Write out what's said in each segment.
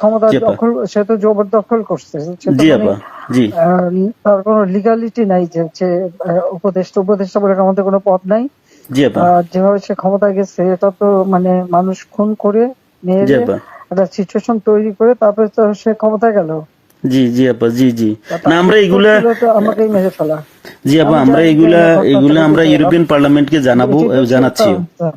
ক্ষমতা দখল সে তো জবরদখল করছে জি মানে, আপা জি। তার কোনো লিগালিটি নাই যে হচ্ছে উপদেষ্টা উপদেষ্টা বলে আমাদের কোনো পদ নাই। জি আপা। যেভাবে সে ক্ষমতায় গেছে এটা তো মানে মানুষ খুন করে মেরে একটা সিচুয়েশন তৈরি করে তারপরে তো সে ক্ষমতায় গেল। জি জি আপা জি জি। না আমরা এগুলা আমাকেই মেরে ফেলা। জি আপা আমরা এগুলা এগুলা আমরা ইউরোপিয়ান পার্লামেন্টকে জানাব তা-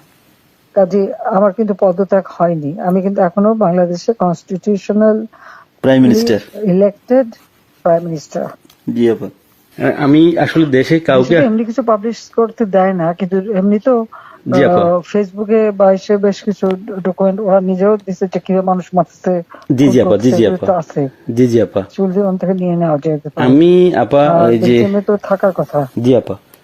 কাজে আমার কিন্তু পদত্যাগ হয়নি। আমি কিন্তু এখনও বাংলাদেশে constitutional prime minister elected prime minister জি আপা। আমি আসলে দেশে কাউকে এমনি কিছু পাবলিশ করতে দেয় না কিন্তু এমনি তো। ফেসবুকে বা এসে বেশ কিছু ডকুমেন্ট ওরা নিজেও দিচ্ছে যে কীভাবে মানুষ মারছে জি জি আপা জি জি আপা। আছে। জি জি আপা। চুল জীবন থেকে নিয়ে নেওয়া পারে আমি আপা ওই যে তো থাকার কথা। জি আপা।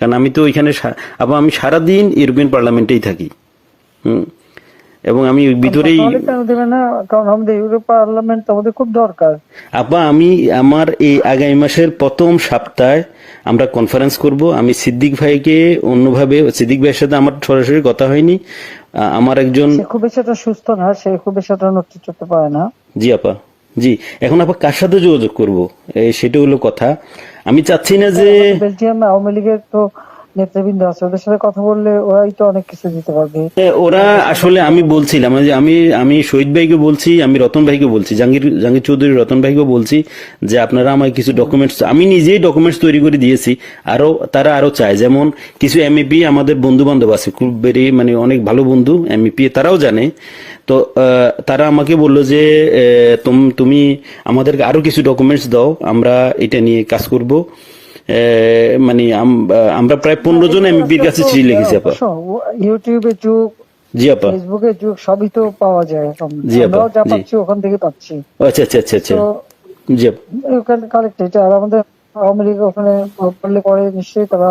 কারণ আমি তো ওইখানে আবার আমি সারাদিন ইউরোপিয়ান পার্লামেন্টেই থাকি। হুম? এবং আমি ভিতরেই কারণ আমাদের ইউরোপ পার্লামেন্ট আমাদের খুব দরকার। আপা আমি আমার এই আগামী মাসের প্রথম সপ্তাহে আমরা কনফারেন্স করব। আমি সিদ্দিক ভাইকে অন্যভাবে সিদ্দিক ভাইয়ের সাথে আমার সরাসরি কথা হয়নি। আমার একজন খুব বেশি সুস্থ না সে খুব বেশি নড়তে চড়তে পারে না। জি আপা জি এখন আপা কার সাথে যোগাযোগ করব? সেটা হলো কথা। আমি চাচ্ছি না যে বেলজিয়াম আওয়ামী লীগের তো নেতৃবৃন্দ আছে ওদের সাথে কথা বললে ওরাই তো অনেক কিছু দিতে পারবে। ওরা আসলে আমি বলছিলাম যে আমি আমি শহীদ ভাইকে বলছি আমি রতন ভাইকে বলছি জাহাঙ্গীর জাহাঙ্গীর চৌধুরী রতন ভাইকে বলছি যে আপনারা আমায় কিছু ডকুমেন্টস আমি নিজেই ডকুমেন্টস তৈরি করে দিয়েছি। আরও তারা আরও চায়। যেমন কিছু এমইপি আমাদের বন্ধু বান্ধব আছে খুব বেরি মানে অনেক ভালো বন্ধু এমইপি তারাও জানে। তো তারা আমাকে বলল যে তুমি আমাদেরকে আরও কিছু ডকুমেন্টস দাও আমরা এটা নিয়ে কাজ করব। মানে আমরা প্রায় পনেরো জন এমপির কাছে চিঠি লিখেছি আপা। ইউটিউবে যুগ জি আপা। ফেসবুকে যুগ সবই তো পাওয়া যায় এখন। জি আপা, যা। পাচ্ছি ওখান থেকে পাচ্ছি। আচ্ছা আচ্ছা আচ্ছা আচ্ছা। জি আপা। ওখানে কালেক্ট এটা আর আমাদের আওয়ামী লীগ ওখানে করলে পরে নিশ্চয়ই তারা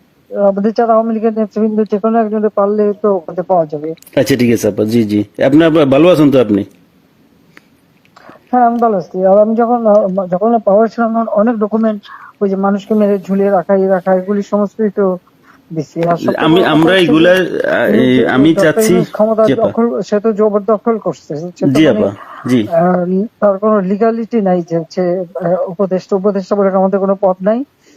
আমাদের যারা আওয়ামী লীগের নেতৃবৃন্দ যে কোনো পারলে তো ওখানে পাওয়া যাবে। আচ্ছা ঠিক আছে আপা জি জি। আপনার ভালো আছেন তো আপনি? হ্যাঁ আমি ভালো আছি। আর আমি যখন যখন পাওয়ার ছিলাম তখন অনেক ডকুমেন্ট ওই যে মানুষকে মেরে ঝুলিয়ে রাখা এই রাখা এগুলি সমস্তই তো আমি আমরা এগুলা আমি চাচ্ছি ক্ষমতা দখল সে তো জবরদখল করছে। জি মানে আপা জি। তার কোনো লিগালিটি নাই যে উপদেষ্টা উপদেষ্টা বলে আমাদের কোনো পথ নাই।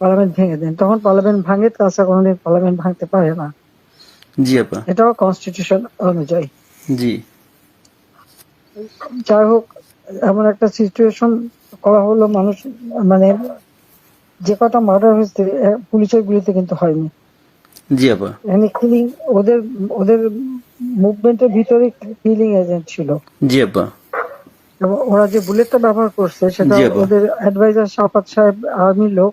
পার্লামেন্ট ভেঙে দেন তখন পার্লামেন্ট ভাঙে তাছাড়া কোনোদিন পার্লামেন্ট ভাঙতে পারে না। জি আপা। এটাও কনস্টিটিউশন অনুযায়ী। জি। যাই হোক এমন একটা সিচুয়েশন করা হলো মানুষ মানে যে কটা মার্ডার হয়েছে পুলিশের গুলিতে কিন্তু হয়নি। জি আপা। এখানে কিলিং ওদের ওদের মুভমেন্টের ভিতরে কিলিং এজেন্ট ছিল। জি আপা। এবং ওরা যে বুলেটটা ব্যবহার করছে সেটা ওদের অ্যাডভাইজার শাফাত সাহেব আর্মির লোক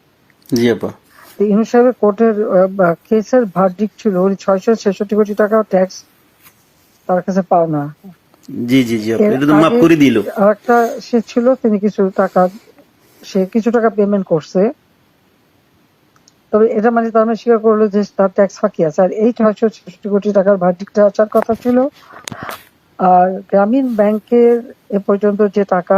জি আপা। সাহেবের কোর্টের কেসের ভার্ডিক ছিল ছয়শো ছেষট্টি কোটি টাকা ট্যাক্স তার কাছে পাও না জি জি জি এটা তো মাফ করে দিল। সে ছিল তিনি কিছু টাকা সে কিছু টাকা পেমেন্ট করছে। তবে এটা মানে তার মানে স্বীকার করল যে তার ট্যাক্স ফাঁকি আছে। আর এই ছয়শো ছেষট্টি কোটি টাকার ভার্ডিকটা আসার কথা ছিল। আর গ্রামীণ ব্যাংকের এ পর্যন্ত যে টাকা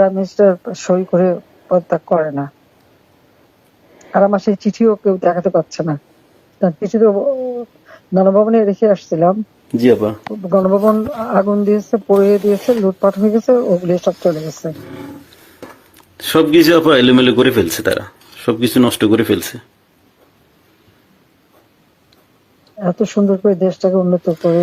প্রাইম মিনিস্টার সই করে পদত্যাগ করে না। আর আমার সেই চিঠিও কেউ দেখাতে পারছে না। তার চিঠি তো গণভবনে রেখে আসছিলাম। জি আপা। গণভবন আগুন দিয়েছে পড়িয়ে দিয়েছে লুটপাট হয়ে গেছে ওগুলি সব চলে গেছে। সবকিছু আপা এলোমেলো করে ফেলছে তারা। সবকিছু নষ্ট করে ফেলছে। এত সুন্দর করে দেশটাকে উন্নত করে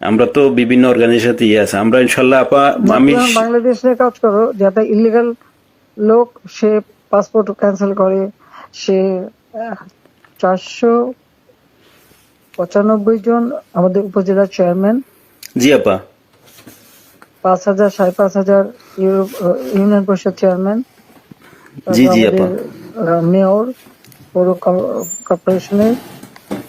আমরা তো বিভিন্ন অর্গানাইজেশন ইয়ে আছে আমরা ইনশাল্লাহ আপা আমি বাংলাদেশ কাজ করো যাতে ইলিগাল লোক সে পাসপোর্ট ক্যান্সেল করে সে চারশো পঁচানব্বই জন আমাদের উপজেলার চেয়ারম্যান জি আপা পাঁচ হাজার সাড়ে পাঁচ হাজার ইউনিয়ন পরিষদ চেয়ারম্যান জি, জি, আপা। মেয়র পৌর কর্পোরেশনের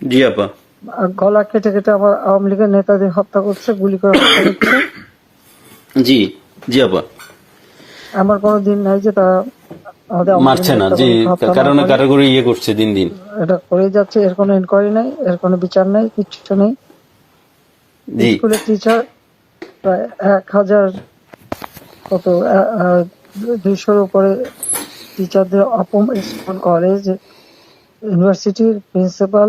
জি আপা। গলা কেটে কেটে আমার আওয়ামী লীগের নেতাদের হত্যা করছে গুলি করে হত্যা করছে। জি জি আপা। আমার কোনো দিন নাই যে তারা মারছে না জি কারণ করে। কারও। করে ইয়ে করছে দিন দিন। এটা করে যাচ্ছে এর কোনো ইনকোয়ারি নাই এর কোনো বিচার নাই কিচ্ছু নেই। স্কুলের টিচার প্রায় এক হাজার কত দুইশোর উপরে টিচারদের অপমান কলেজ ইউনিভার্সিটির প্রিন্সিপাল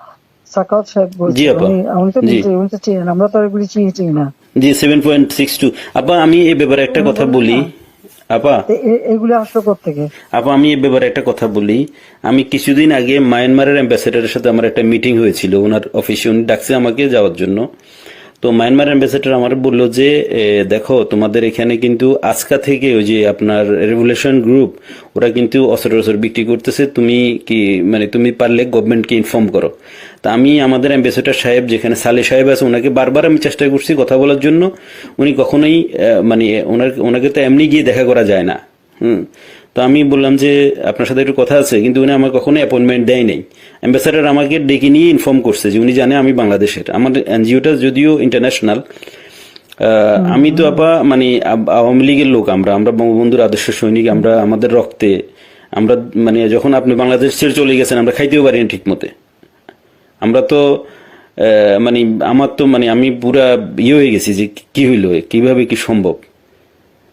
সাকাত সাহেব বলছি। উনি তো। উনি তো চিনেন আমরা তো এগুলি চিনি চিনি না। জি সেভেন পয়েন্ট সিক্স টু আপা আমি এই ব্যাপারে একটা কথা বলি। আপা। এগুলো এ- এগুলি আসলো থেকে আপা আমি এই ব্যাপারে একটা কথা বলি। আমি কিছুদিন আগে মায়ানমারের অ্যাম্বাসেডারের সাথে আমার একটা মিটিং হয়েছিল। ওনার অফিসে উনি ডাকছে আমাকে যাওয়ার জন্য। তো মায়ানমার অ্যাম্বাসেডর আমার বলল যে দেখো, তোমাদের এখানে কিন্তু আজকা থেকে ওই যে আপনার রেভুলেশন গ্রুপ ওরা কিন্তু অস্ত্র টস্ত্র বিক্রি করতেছে, তুমি কি মানে তুমি পারলে গভর্নমেন্টকে ইনফর্ম করো। তা আমি আমাদের অ্যাম্বাসেডর সাহেব, যেখানে সালে সাহেব আছে, ওনাকে বারবার আমি চেষ্টা করছি কথা বলার জন্য। উনি কখনোই মানে ওনাকে তো এমনি গিয়ে দেখা করা যায় না। হুম। তো আমি বললাম যে আপনার সাথে একটু কথা আছে, কিন্তু উনি আমার কখনো অ্যাপয়েন্টমেন্ট দেয় নাই। অ্যাম্বাসাডার আমাকে ডেকে নিয়ে ইনফর্ম করছে যে উনি জানে আমি বাংলাদেশের। আমার এনজিওটা যদিও ইন্টারন্যাশনাল আমি তো আপা মানে আওয়ামী লীগের লোক আমরা আমরা বঙ্গবন্ধুর আদর্শ সৈনিক, আমরা আমাদের রক্তে, আমরা মানে যখন আপনি বাংলাদেশ ছেড়ে চলে গেছেন, আমরা খাইতেও পারি না ঠিক মতে আমরা তো মানে আমার তো মানে আমি পুরা ইয়ে হয়ে গেছি যে কি হইল, কীভাবে কি সম্ভব?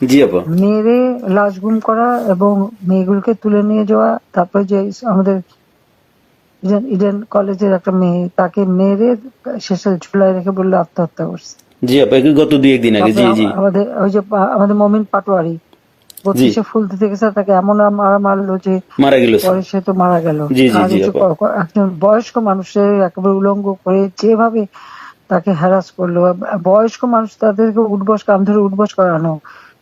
জি আপা। মেরে লাশ গুম করা এবং মেয়েগুলোকে তুলে নিয়ে যাওয়া তারপরে যে আমাদের ইডেন ইডেন কলেজের একটা মেয়ে তাকে মেরে শেষে রেখে বলল আত্মহত্যা করছে। জি আপা গত দুই একদিন আগে জি জি। আমাদের ওই যে আমাদের মমিন পাটোয়ারি বত্রিশে ফুল দিতে গেছে তাকে এমন মারা মারলো যে মারা গেল পরে সে তো মারা গেল। একজন বয়স্ক মানুষের একেবারে উলঙ্গ করে যেভাবে তাকে হ্যারাস করল বয়স্ক মানুষ তাদেরকে উঠবস কাম ধরে উঠবস করানো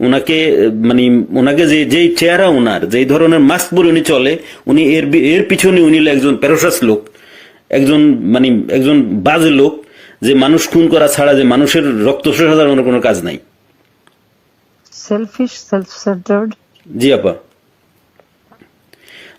ওনাকে মানে ওনাকে যে যেই চেহারা ওনার যেই ধরনের মাস্ক পরে উনি চলে উনি এর এর পিছনে উনি একজন প্যারোসাস লোক একজন মানে একজন বাজে লোক যে মানুষ খুন করা ছাড়া যে মানুষের রক্ত শোষা কোনো কাজ নাই। সেলফিশ সেলফ সেন্টার্ড জি আপা।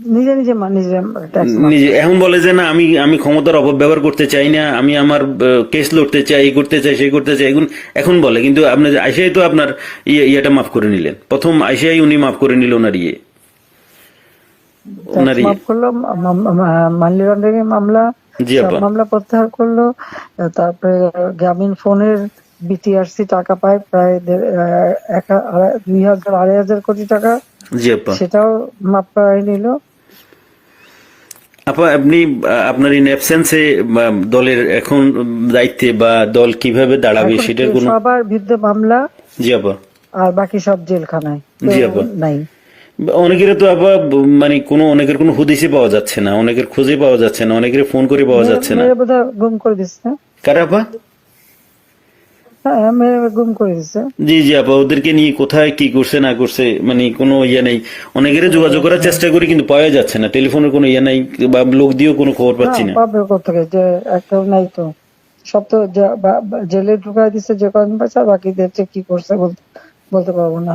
নিজে নিজে নিজে নিজে এখন বলে যে না আমি আমি ক্ষমতার অপব্যবহার করতে চাই না আমি আমার কেস লড়তে চাই এই করতে চাই সেই করতে চাই এখন এখন বলে। কিন্তু আপনি আইসিআই তো আপনার ইয়ে ইয়েটা মাফ করে নিলেন। প্রথম আইসিআই উনি মাফ করে নিল ওনার ইয়ে। ওনার ইয়ে। মাফ করল মানি লন্ডারিং মামলা জি মামলা প্রত্যাহার করল তারপরে গ্রামীণ ফোনের বিটিআরসি টাকা পায় প্রায় দুই হাজার আড়াই হাজার কোটি টাকা। সেটাও মাপ করাই নিল। আপা আপনি আপনার ইন অ্যাবসেন্সে দলের এখন দায়িত্বে বা দল কীভাবে দাঁড়াবে সেটার কোনো সবার বিরুদ্ধে মামলা। জি আপা। আর বাকি সব জেলখানায়। জি আপা। নাই। অনেকের তো আবার মানে কোনো অনেকের কোনো হুদিসে পাওয়া যাচ্ছে না অনেকের খুঁজে পাওয়া যাচ্ছে না অনেকের ফোন করে পাওয়া যাচ্ছে না। গুম করে দিচ্ছে না? কারা আপা? হ্যাঁ মেরে গুম করে দিছে। জি জি আপা ওদেরকে নিয়ে কোথায় কি করছে না করছে মানে কোনো ইয়ে নেই। অনেকের যোগাযোগ করার চেষ্টা করি কিন্তু পাওয়া যাচ্ছে না। টেলিফোনের কোনো ইয়ে নাই বা লোক দিয়েও কোনো খবর পাচ্ছি না। পাবে যে নাই তো। সব তো জেলে ঢুকাই যে কদিন পাইছে বাকিদের কি করছে বলতে বলতে পারব না।